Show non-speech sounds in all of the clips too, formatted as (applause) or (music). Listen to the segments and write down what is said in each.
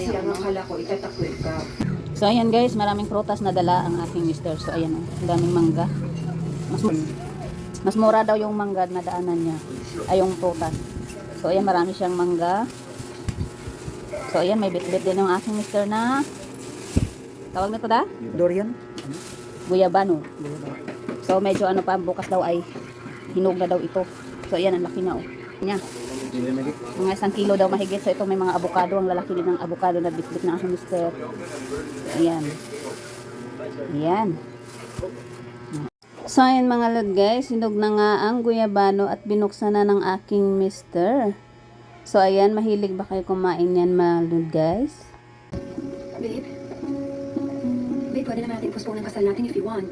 Kasi ang akala ko, itatakwil ka. So ayan guys, maraming prutas na dala ang aking mister. So ayan oh, ang daming mangga. Mas mas mura daw yung mangga na daanan niya. Ay yung prutas. So ayan marami siyang mangga. So ayan may bit-bit din yung aking mister na tawag na to da? Dorian? Guyabano. So medyo ano pa bukas daw ay hinog na daw ito. So ayan ang laki na oh. Niya. Mga isang kilo daw mahigit. So ito may mga avocado. Ang lalaki din ng avocado na bit-bit ng aking mister. Ayan. Ayan. So ayan mga lod guys, hinog na nga ang guyabano at binuksan na ng aking mister. So ayan, mahilig ba kayo kumain yan mga lod guys? Babe? Babe, pwede naman natin postpone ang kasal natin if you want.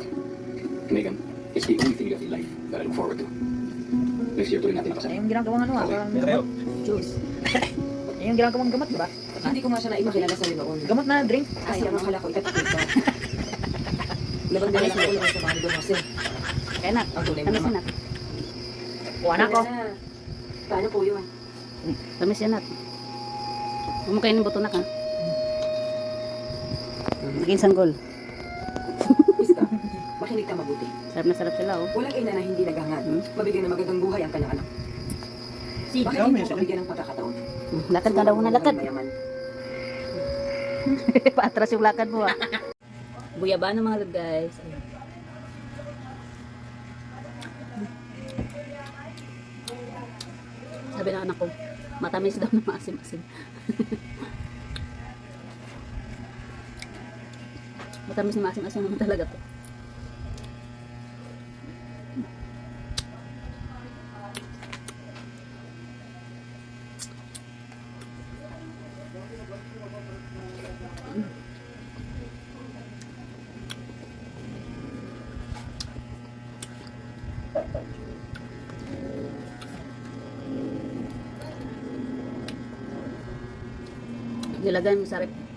Megan, it's the only thing you have in life that I look forward to. Next year, tuloy natin. Ay, yung ginagawang ano ah, parang gamot. Juice. (laughs) Ay, yung ginagawang gamot, diba? Hindi ko nga siya naimakilala sa'yo noon. Gamot na drink. Kasi ang akala ko, itatakwil ka. Labang din sa ulo sa mga doon kasi. Kaya na, Ang tunay mo tamis naman. yan at. Kuha na ko. Paano po yun? Tamis yan at. Huwag mo kainin buto na ka. Naging sanggol. Sarap na sarap sila oh. Walang ina na hindi naghangad. Hmm? Mabigyan ng magandang buhay ang kanyang anak. Bakit hindi mo mabigyan ng pagkakataon? Hmm, Lakad ka daw na lakad. (laughs) Paatras yung lakad mo ah. Guyabano mga lod guys. Ayan. Sabi ng anak ko, matamis daw na maasim-asim. (laughs) matamis na maasim-asim naman talaga to. Nilagay mo sa rep.